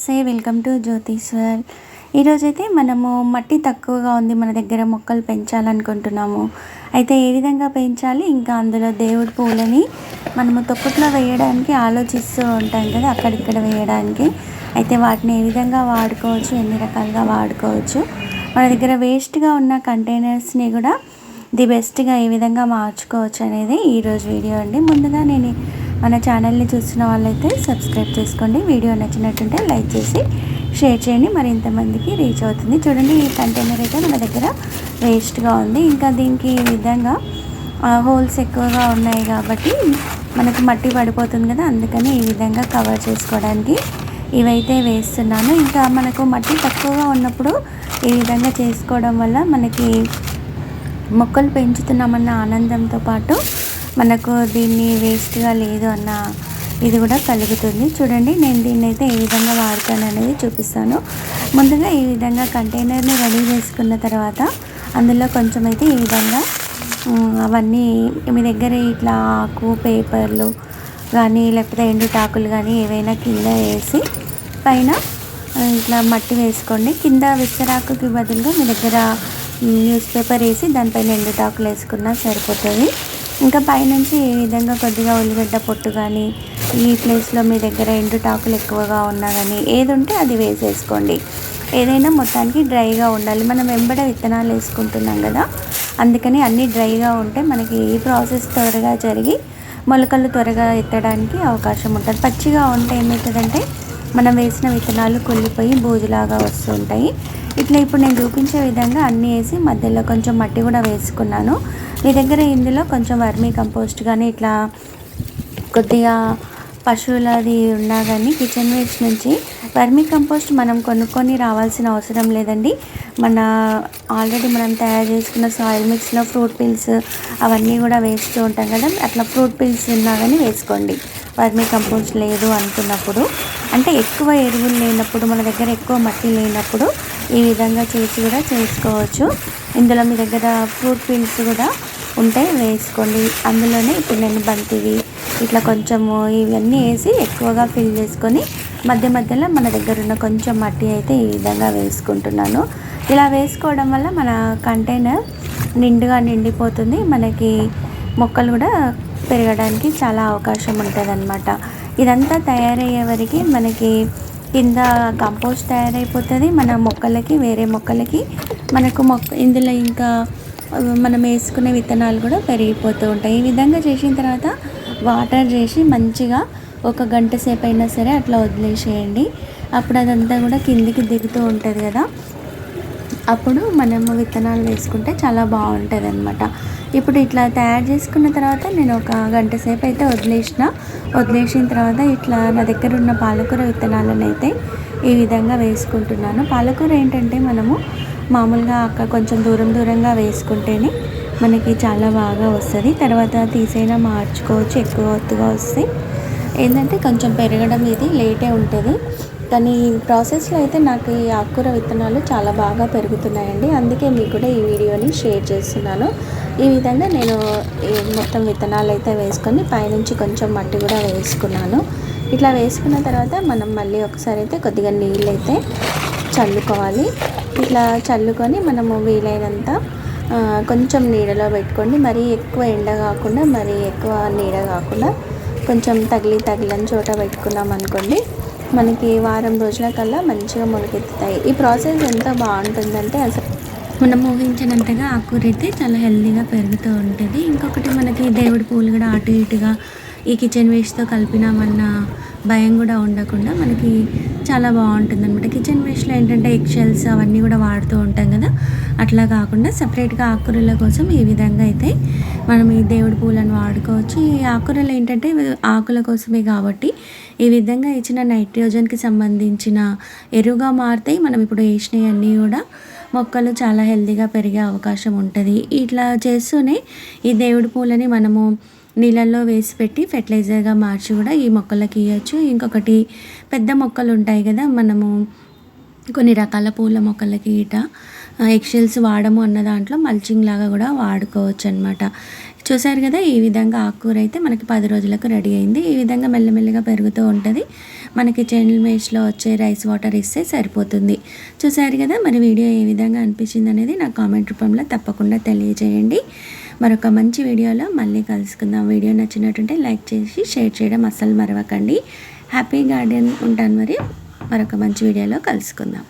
నమస్తే welcome to Jyothishwar ఈరోజైతే మనము మట్టి తక్కువగా ఉంది మన దగ్గర మొక్కలు పెంచాలనుకుంటున్నాము. అయితే ఏ విధంగా పెంచాలి? ఇంకా అందులో దేవుడి పూలని మనము తొక్కుట్లో వేయడానికి ఆలోచిస్తూ ఉంటాం కదా అక్కడిక్కడ వేయడానికి. అయితే వాటిని ఏ విధంగా వాడుకోవచ్చు? ఎన్ని రకాలుగా వాడుకోవచ్చు? మన దగ్గర వేస్ట్గా ఉన్న కంటైనర్స్ని కూడా ది బెస్ట్గా ఏ విధంగా మార్చుకోవచ్చు అనేది ఈరోజు వీడియో అండి. ముందుగా నేను మన ఛానల్ని చూస్తున్న వాళ్ళైతే సబ్స్క్రైబ్ చేసుకోండి. వీడియో నచ్చినట్టుంటే లైక్ చేసి షేర్ చేయండి. మరి ఇంతమందికి రీచ్ అవుతుంది. చూడండి ఈ కంటైనర్ అయితే మన దగ్గర వేస్ట్గా ఉంది. ఇంకా దీనికి ఈ విధంగా హోల్స్ ఎక్కువగా ఉన్నాయి కాబట్టి మనకు మట్టి పడిపోతుంది కదా. అందుకని ఈ విధంగా కవర్ చేసుకోవడానికి ఇవైతే వేస్తున్నాను. ఇంకా మనకు మట్టి తక్కువగా ఉన్నప్పుడు ఈ విధంగా చేసుకోవడం వల్ల మనకి మొక్కలు పెంచుతున్నామన్న ఆనందంతో పాటు మనకు దీన్ని వేస్ట్గా లేదు అన్న ఇది కూడా కలుగుతుంది. చూడండి నేను దీన్ని అయితే ఏ విధంగా వాడతాను అనేది చూపిస్తాను. ముందుగా ఈ విధంగా కంటైనర్ని రెడీ చేసుకున్న తర్వాత అందులో కొంచెం అయితే ఈ విధంగా అవన్నీ మీ దగ్గర ఇట్లా ఆకు పేపర్లు కానీ లేకపోతే ఎండుటాకులు కానీ ఏవైనా కింద వేసి పైన ఇట్లా మట్టి వేసుకోండి. కింద విస్తరాకుకి బదులుగా మీ దగ్గర న్యూస్ పేపర్ వేసి దానిపైన ఎండుటాకులు వేసుకున్నా సరిపోతుంది. ఇంకా పైనుంచి ఈ విధంగా కొద్దిగా ఉల్లిగడ్డ పొట్టు కానీ ఈ ప్లేస్లో మీ దగ్గర ఎండుటాకులు ఎక్కువగా ఉన్నా కానీ ఏది ఉంటే అది వేసేసుకోండి. ఏదైనా మొత్తానికి డ్రైగా ఉండాలి. మనం వెంబడ విత్తనాలు వేసుకుంటున్నాం కదా అందుకని అన్నీ డ్రైగా ఉంటే మనకి ఈ ప్రాసెస్ త్వరగా జరిగి మొలకలు త్వరగా ఎత్తడానికి అవకాశం ఉంటుంది. పచ్చిగా ఉంటే ఏమవుతుందంటే మనం వేసిన విత్తనాలు కుళ్ళిపోయి బూజులాగా వస్తుంటాయి. ఇట్లా ఇప్పుడు నేను చూపించే విధంగా అన్నీ వేసి మధ్యలో కొంచెం మట్టి కూడా వేసుకున్నాను. మీ దగ్గర ఇందులో కొంచెం వర్మీ కంపోస్ట్ కానీ ఇట్లా కొద్దిగా పశువులది ఉన్నా కానీ కిచెన్ వేస్ట్ నుంచి వర్మీ కంపోస్ట్ మనం కొనుక్కొని రావాల్సిన అవసరం లేదండి. మన ఆల్రెడీ మనం తయారు చేసుకున్న సాయిల్ మిక్స్లో ఫ్రూట్ పిల్స్ అవన్నీ కూడా వేస్తూ ఉంటాం కదా. అట్లా ఫ్రూట్ పిల్స్ ఉన్నా కానీ వేసుకోండి. వర్మీ కంపోస్ట్ లేదు అనుకున్నప్పుడు. అంటే ఎక్కువ ఎరువులు లేనప్పుడు మన దగ్గర ఎక్కువ మట్టి లేనప్పుడు ఈ విధంగా చేసి కూడా చేసుకోవచ్చు. ఇందులో మీ దగ్గర ఫ్రూట్ పీల్స్ కూడా ఉంటే వేసుకోండి. అందులోనే ఇప్పుడు నేను బంతివి ఇట్లా కొంచెము ఇవన్నీ వేసి ఎక్కువగా ఫిల్ చేసుకొని మధ్య మధ్యలో మన దగ్గర ఉన్న కొంచెం మట్టి అయితే ఈ విధంగా వేసుకుంటున్నాను. ఇలా వేసుకోవడం వల్ల మన కంటైనర్ నిండుగా నిండిపోతుంది. మనకి మొక్కలు కూడా పెరగడానికి చాలా అవకాశం ఉంటుంది అన్నమాట ఇదంతా తయారయ్యే వరకు మనకి కింద కంపోస్ట్ తయారైపోతుంది మన మొక్కలకి వేరే మొక్కలకి. మనకు మొక్క ఇందులో ఇంకా మనం వేసుకునే విత్తనాలు కూడా పెరిగిపోతూ ఉంటాయి. ఈ విధంగా చేసిన తర్వాత వాటర్ చేసి మంచిగా ఒక గంట సేపు అయినా సరే అట్లా వదిలేసేయండి. అప్పుడు అదంతా కూడా కిందికి దిగుతూ ఉంటుంది కదా. అప్పుడు మనము విత్తనాలు వేసుకుంటే చాలా బాగుంటుంది అనమాట ఇప్పుడు ఇట్లా తయారు చేసుకున్న తర్వాత నేను ఒక గంట సేపు అయితే వదిలేసిన. వదిలేసిన తర్వాత ఇట్లా నా దగ్గర ఉన్న పాలకూర విత్తనాలను అయితే ఈ విధంగా వేసుకుంటున్నాను. పాలకూర ఏంటంటే మనము మామూలుగా అక్కడ కొంచెం దూరం దూరంగా వేసుకుంటేనే మనకి చాలా బాగా వస్తుంది. తర్వాత తీసైనా మార్చుకోవచ్చు ఎక్కువ ఒత్తుగా వస్తే. ఏంటంటే కొంచెం పెరగడం ఇది లేటే ఉంటుంది. కానీ ప్రాసెస్లో అయితే నాకు ఈ ఆకుకూర విత్తనాలు చాలా బాగా పెరుగుతున్నాయండి. అందుకే మీకు కూడా ఈ వీడియోని షేర్ చేస్తున్నాను. ఈ విధంగా నేను మొత్తం విత్తనాలు అయితే వేసుకొని పైనుంచి కొంచెం మట్టి కూడా వేసుకున్నాను. ఇట్లా వేసుకున్న తర్వాత మనం మళ్ళీ ఒకసారి అయితే కొద్దిగా నీళ్ళు అయితే చల్లుకోవాలి. ఇట్లా చల్లుకొని మనము వీలైనంత కొంచెం నీడలో పెట్టుకోండి. మరీ ఎక్కువ ఎండ కాకుండా మరీ ఎక్కువ నీడ కాకుండా కొంచెం తగిలి తగిలని చోట పెట్టుకున్నాం అనుకోండి మనకి వారం రోజుల కల్లా మంచిగా మొలకెత్తుతాయి ఈ ప్రాసెస్ ఎంత బాగుంటుందంటే అసలు మనం ఊహించినంతగా ఆకుకూర అయితే చాలా హెల్తీగా పెరుగుతూ ఉంటుంది. ఇంకొకటి మనకి దేవుడి పూలు కూడా అటు ఇటుగా ఈ కిచెన్ వేస్ట్తో కలిపినామన్న భయం కూడా ఉండకుండా మనకి చాలా బాగుంటుంది అనమాట కిచెన్ వేస్ట్లో ఏంటంటే ఎగ్షెల్స్ అవన్నీ కూడా వాడుతూ ఉంటాం కదా. అట్లా కాకుండా సపరేట్గా ఆకుకూరల కోసం ఈ విధంగా అయితే మనం ఈ దేవుడి పూలను వాడుకోవచ్చు. ఈ ఆకురలు ఏంటంటే ఆకుల కోసమే కాబట్టి ఈ విధంగా ఇచ్చిన నైట్రోజన్కి సంబంధించిన ఎరువుగా మారుతాయి మనం ఇప్పుడు వేసినవన్నీ కూడా మొక్కలు చాలా హెల్తీగా పెరిగే అవకాశం ఉంటుంది. ఇట్లా చేస్తూనే ఈ దేవుడి పూలని మనము నీళ్ళల్లో వేసి పెట్టి ఫెర్టిలైజర్గా మార్చి కూడా ఈ మొక్కలకి ఇవ్వచ్చు ఇంకొకటి పెద్ద మొక్కలు ఉంటాయి కదా మనము కొన్ని రకాల పూల మొక్కలకి ఇట ఎక్సెల్స్ వాడము అన్న దాంట్లో మల్చింగ్ లాగా కూడా వాడుకోవచ్చు అనమాట చూసారు కదా ఈ విధంగా ఆకుకూర అయితే మనకి పది రోజులకు రెడీ అయింది. ఈ విధంగా మెల్లమెల్లగా పెరుగుతూ ఉంటుంది. మనకి చెండ్ల మేష్లో వచ్చే రైస్ వాటర్ ఇస్తే సరిపోతుంది. చూసారు కదా మరి వీడియో ఏ విధంగా అనిపించింది అనేది నా కామెంట్ రూపంలో తప్పకుండా తెలియజేయండి. మరొక మంచి వీడియోలో మళ్ళీ కలుసుకుందాం. వీడియో నచ్చినట్టుంటే లైక్ చేసి షేర్ చేయడం అస్సలు మరవకండి. హ్యాపీ గార్డెన్ ఉంటాను మరి. మరొక మంచి వీడియోలో కలుసుకుందాం.